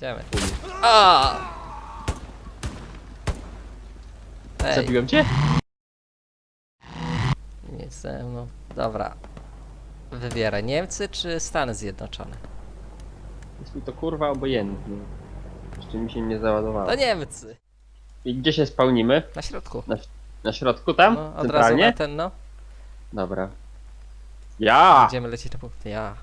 Idziemy. A! Ej, Zabiłem cię? nie ze mną. Dobra. Wybieraj Niemcy czy Stany Zjednoczone? Jest mi to kurwa obojętnie. Jeszcze mi się nie załadowało. To Niemcy! I gdzie się spełnimy? Na środku. Na środku tam? No, od razu Centralnie? na ten, no. Dobra. Ja! Będziemy lecieć na punkt. Ja.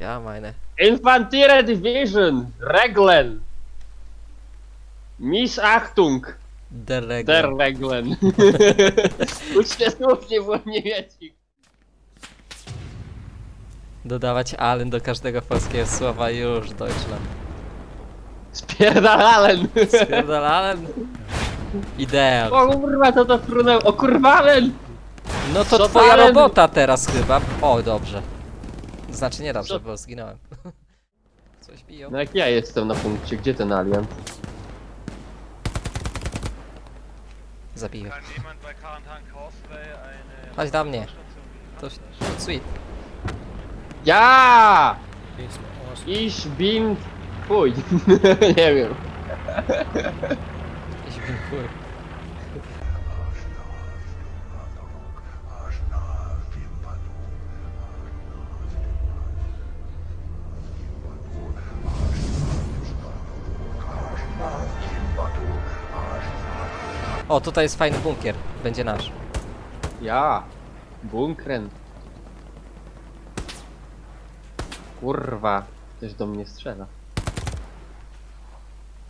Ja, meine. Infanterie Division! Reglen! Miss Achtung! Der Regel. Der Reglen! Uczcie słów nie było. Dodawać Allen do każdego polskiego słowa już, Deutschland. Spierdalalen! Spierdalałem. Ideal. O kurwa, to to frunęło. O kurwalen! No to Co twoja Allen? robota teraz chyba. O, dobrze. Znaczy nie dobrze, Co? bo zginąłem. Coś biją. No jak ja jestem na punkcie, gdzie ten alien? Zabiję. Kann jemand bei Karantan Causeway eine Chodź do mnie. To sweet. Ja! Ich bin... Fuj. nie wiem. Ich bin O, tutaj jest fajny bunkier. Będzie nasz. Ja. Bunkren. Kurwa. Ktoś do mnie strzela.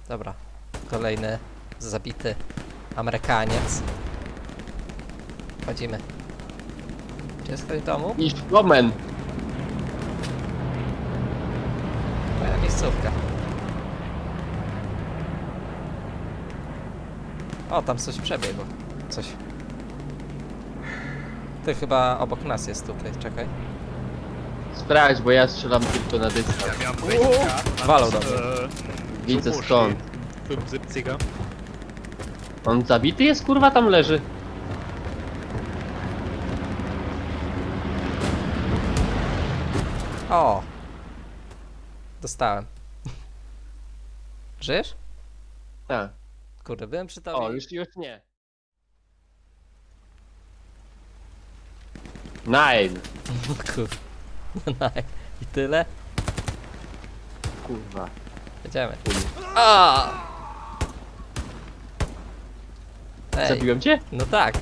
Dobra. Kolejny zabity Amerykaniec. Wchodzimy. Gdzie jest ktoś w domu? Ich kommen. Moja miejscówka. O, tam coś przebiegło. Coś. Ty chyba obok nas jest tutaj, czekaj. Sprawdź, bo ja strzelam tylko na dystans. Ja, 60 Grad. Walą do mnie. äh, Widzę Turbo skąd. steht. 75er. On zabity jest, kurwa, tam leży. O! Dostałem. Żyjesz? Tak. Kurde, byłem przy tobie. O, już, już nie. Nein. Kurde. No I tyle? Kurwa. Jedziemy. A! Ej, Zabiłem cię? no tak.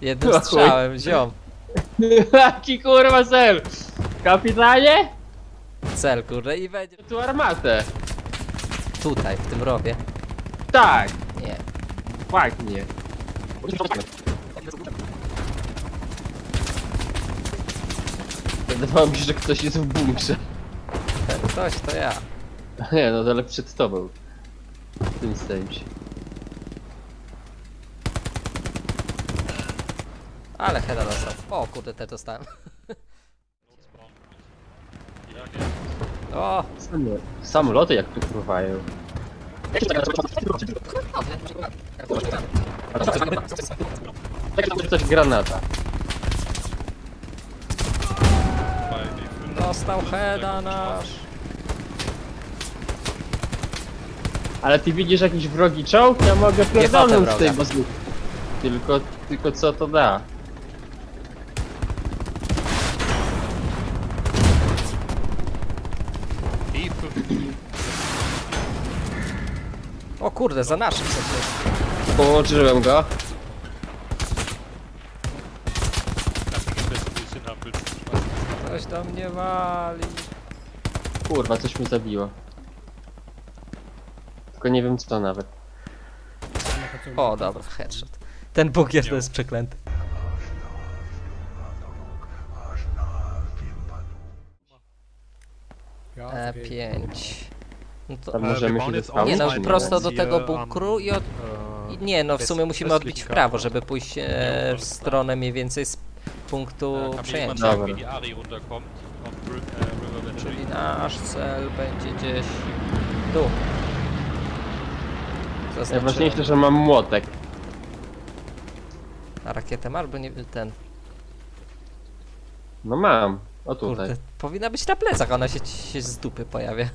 Jednym O chuj. strzałem, ziom. Jaki kurwa cel? Kapitanie? Cel, kurde, i będzie Tu armatę. tutaj, w tym rowie. Tak. Nie. Fakt nie. Wydawało mi się, że ktoś jest w bunkrze. Ktoś to ja. Nie, no ale przed tobą. W tym sensie. Ale heada dostał. O kurde, te dostałem. O! Samolo- Samoloty jak tu fruwają. Coś granata. Bei B5. Dostał heada nasz. Ale ty widzisz jakiś wrogi czołg? Ja mogę pierdolnąć z tej bazuki. Tylko, tylko co to da? Kurde, za naszym sobie. Położyłem go. Ktoś do mnie wali. Kurwa, coś mi zabiło. Tylko nie wiem co nawet. O, dobra, headshot. Ten bóg jest, to jest przeklęty. E5. No to... Tam E, możemy się wyspać. Nie no, prosto do tego bunkru i od... I- Nie no, w sumie musimy odbić w prawo, żeby pójść e, w stronę mniej więcej z punktu jemand przejęcia. Dobra. River Czyli nasz cel będzie gdzieś tu. Zaznaczyłem. Najważniejsze, że mam młotek. A rakietę ma albo nie ten. No mam. O tutaj. Kurde, powinna być na plecach, ona się, się z dupy pojawia.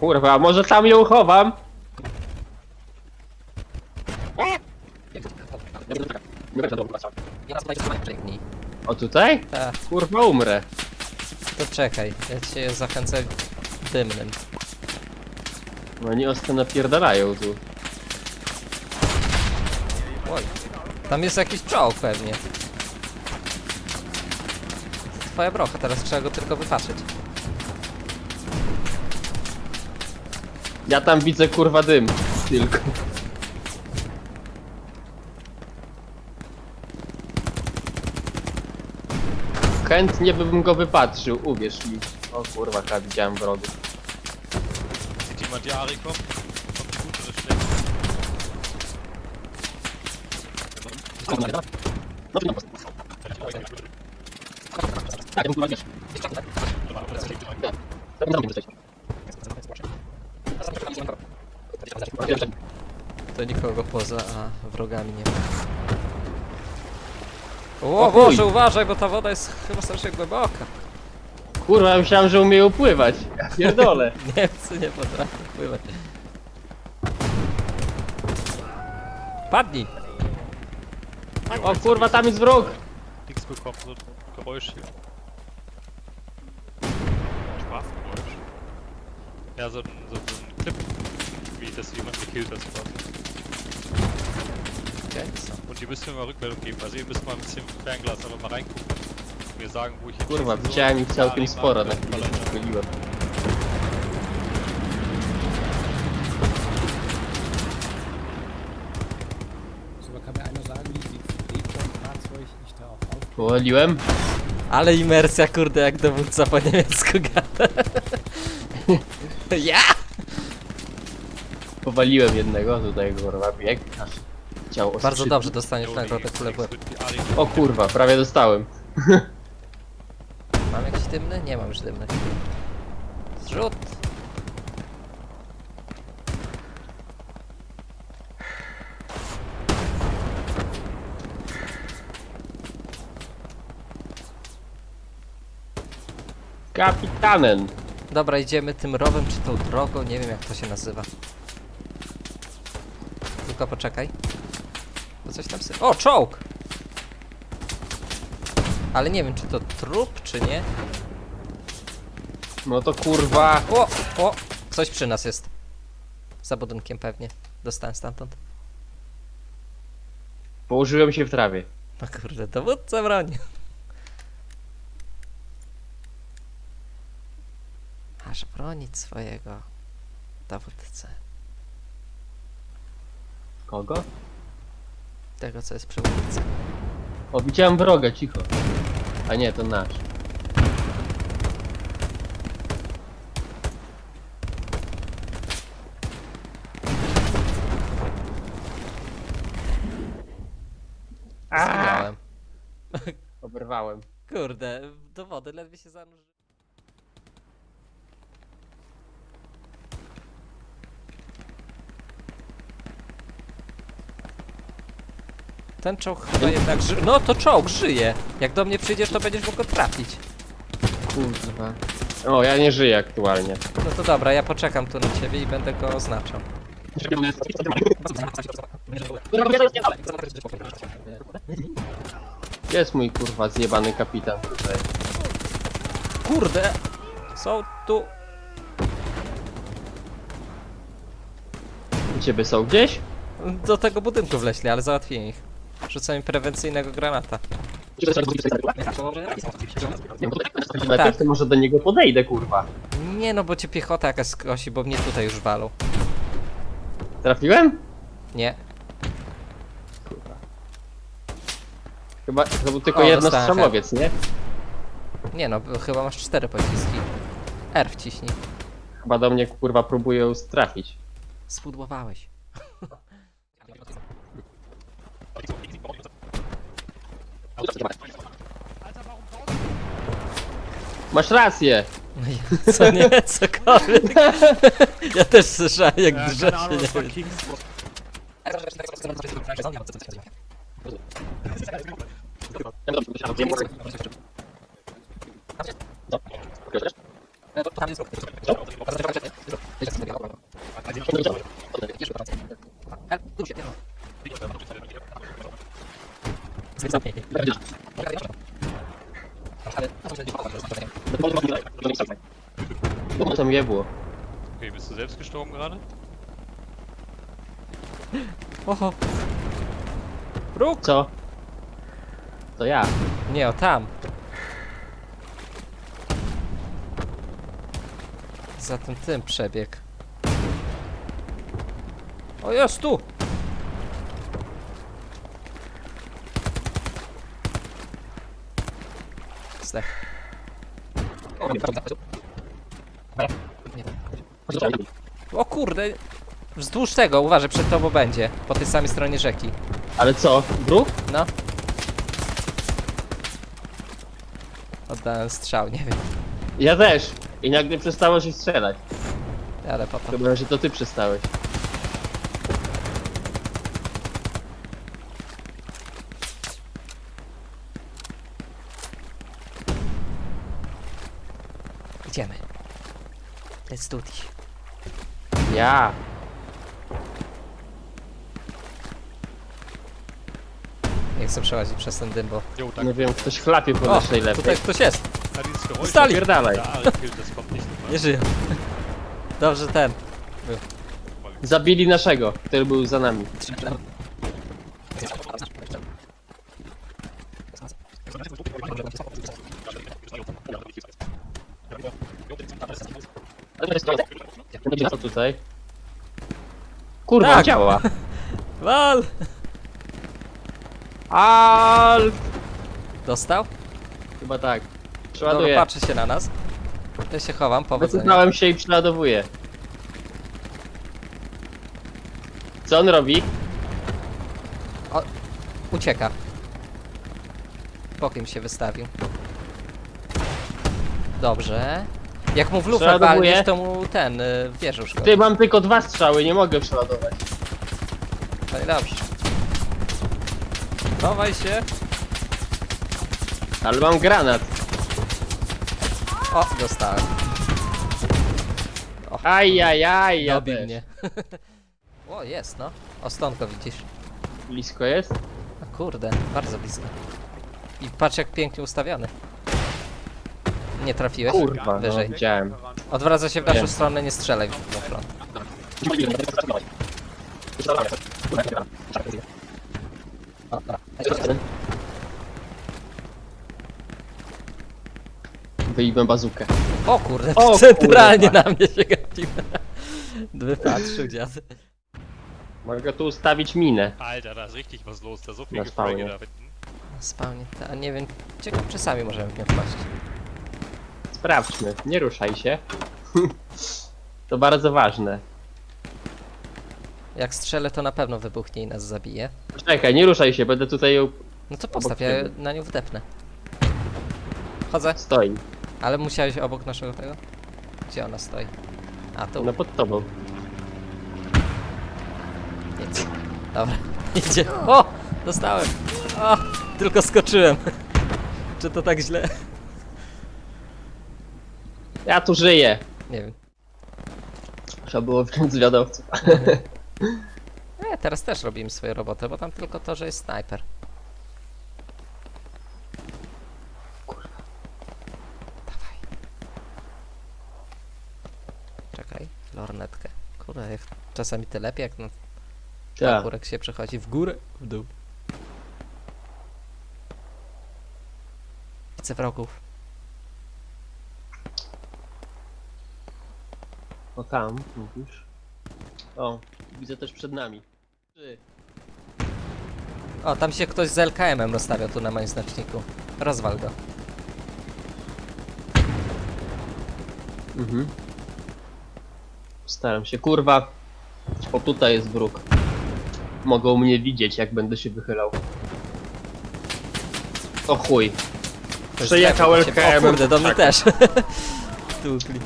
Kurwa, może tam ją chowam? O tutaj? Tak, Kurwa, umrę. to czekaj, ja cię zachęcę dymnym. No nie ostro napierdalają tu. Oj, tam jest jakiś czołg pewnie. To Twoja brocha, teraz trzeba go tylko wypatrzeć. Ja tam widzę kurwa dym. Tylko. Chętnie bym go wypatrzył, uwierz mi. O kurwa, chyba widziałem wrogów. Sieht jemand die Ari kommen? Kommt gut oder schlecht? To nikogo poza a, wrogami nie ma. O, O chuj. Boże, uważaj, bo ta woda jest chyba strasznie głęboka. Kurwa, ja myślałem, że umieją pływać. Ja pierdolę. Niemcy nie potrafią pływać. Padnij! O kurwa, tam jest wróg. Nichts bekommen, so ein Geräusch hier. Sprachgeräusch. Ja, so ein, so, so ein Clip, wie das jemand gekillt hat quasi. Und ihr müsst mir mal Rückmeldung geben. Also ihr müsst mal ein bisschen Fernglas einfach mal reingucken. Und mir sagen, wo ich jetzt Kurwa, widziałem ich całkiem sporo, na chwilę się er- myliłem. So, kann mir einer sagen, wie die Drehsteinfahrzeug ich da auch auf. Powoliłem. Ale imersja, kurde, jak dowódca po niemiecku gada. ja! Powaliłem jednego tutaj, kurwa, bieg. Aż chciał Bardzo dobrze dostaniesz die kulę w łeb. O kurwa, prawie dostałem. Mam jakiś dymny? Nie mam już dymnych. Zrzut! Kapitanen. Dobra, idziemy tym rowem czy tą drogą, nie wiem jak to się nazywa. Tylko poczekaj. Bo coś tam sy... O, czołg! Ale nie wiem czy to trup, czy nie. No to kurwa. O, o! Coś przy nas jest. Za budynkiem pewnie. Dostałem stamtąd. Położyłem się w trawie. No kurde, dowódca broni. Aż bronić swojego dowódcę. Kogo? Tego co jest przy ulicy. O, widziałem wroga, cicho. A nie, to nasz. Zginąłem. Oberwałem. Kurde, do wody ledwie się zanurzyłem. Ten czołg chyba jednak ży... No to czołg żyje! Jak do mnie przyjdziesz, to będziesz mógł go trafić. Kurwa. O, ja nie żyję aktualnie. No to dobra, ja poczekam tu na ciebie i będę go oznaczał. Jest mój kurwa zjebany kapitan tutaj. Kurde! Są tu... U ciebie są gdzieś? Do tego budynku wleśli, ale załatwiłem ich. Rzucałem prewencyjnego granata. Najpierw to może do niego podejdę, kurwa. Nie no, bo cię piechota jakaś skosi, bo mnie tutaj już walą. Trafiłem? Nie. Kurwa. Chyba to był tylko O, jedno dostałem strzamowiec, nie? Nie no, bo chyba masz cztery pociski. R wciśnij. Chyba do mnie kurwa próbują trafić. Spudłowałeś. Masz rację! No ja, co nie, cokolwiek. Ja też słyszałem jak Ja, drze się, nie wiem. Kingspot. Co tam je było? Okay, bist du selbst gestorben gerade? Oho. Róg! Co? To ja. Nie, o tam. Za tym tym przebieg. O, jest tu! O kurde! Wzdłuż tego, uważaj, przed tobą będzie. Po tej samej stronie rzeki. Ale co? Bruk? No. Oddałem strzał, nie wiem. Ja też. I nagle przestało się strzelać. Ale potem. Chyba, że to ty przestałeś. Idziemy. Let's do this. Ja. Nie chcę przechodzić przez ten dym, bo... Jo, danke. Nie wiem, ktoś chlapie po O, naszej lewej. tutaj ktoś jest. Geräusch. Dostali. Pierdalaj. Nie żyją. Dobrze ten. Zabili naszego, który był za nami. Co tutaj? Kurwa, Tak. działa. Wal! Alf! Dostał? Chyba tak. Dobra, Przeładuję. patrzy się na nas. Ja się chowam, powodzenia. Wycofałem się i przeładowuję. Co on robi? Ucieka. Bokiem się wystawił. Dobrze. Jak mu w lufę Przeładowuję. walniesz, to mu ten, y, szkodzi. Ty, mam tylko dwa strzały, nie mogę przeładować. No i dobrze. Chowaj się. Ale mam granat. O, dostałem. Ajajaj, ja Dobił też. mnie. o, jest no. Ostonko widzisz. Blisko jest? A kurde, bardzo blisko. I patrz jak pięknie ustawiony. Nie trafiłeś? Kurwa, no, Wyżej. widziałem. Odwraca się w naszą Wiem. stronę, nie strzelaj w front. Wyjmę bazukę. O kurde, O centralnie kurwa. na mnie się gapił. Wypatrzył dziad. Mogę tu ustawić minę. Alter, da ist richtig was los. Da so viel Na Gefrage Spawnie. da hinten. Spawnie, a nie wiem, ciekawe czy sami możemy w nią wpaść. Sprawdźmy, nie ruszaj się. to bardzo ważne. Jak strzelę to na pewno wybuchnie i nas zabije. Czekaj, nie ruszaj się, będę tutaj ją... No to postaw, ja ciebie. na nią wdepnę. Chodzę, Stoi. ale musiałeś obok naszego tego? Gdzie ona stoi? A tu, No pod tobą. nic. Dobra, idzie. O! Dostałem! O! Tylko skoczyłem. Czy to tak źle? Ja tu żyję. Nie wiem. Trzeba było wziąć zwiadowców. Nie, teraz też robimy swoje roboty, bo tam tylko to, że jest snajper. Dawaj. Czekaj, lornetkę. Kurde, jak czasami to lepiej, jak na Tak. górek się przechodzi w górę, w dół. Widzę wrogów. O tam, mówisz? O, widzę też przed nami. Trzy. O, tam się ktoś z LKM-em rozstawiał tu na moim znaczniku. Rozwal go. Mhm. Staram się, kurwa. O, tutaj jest wróg. Mogą mnie widzieć, jak będę się wychylał. O chuj. Ktoś Przejechał zlepił się- O LKM-em. kurde, do mnie Tak. też. Tukli.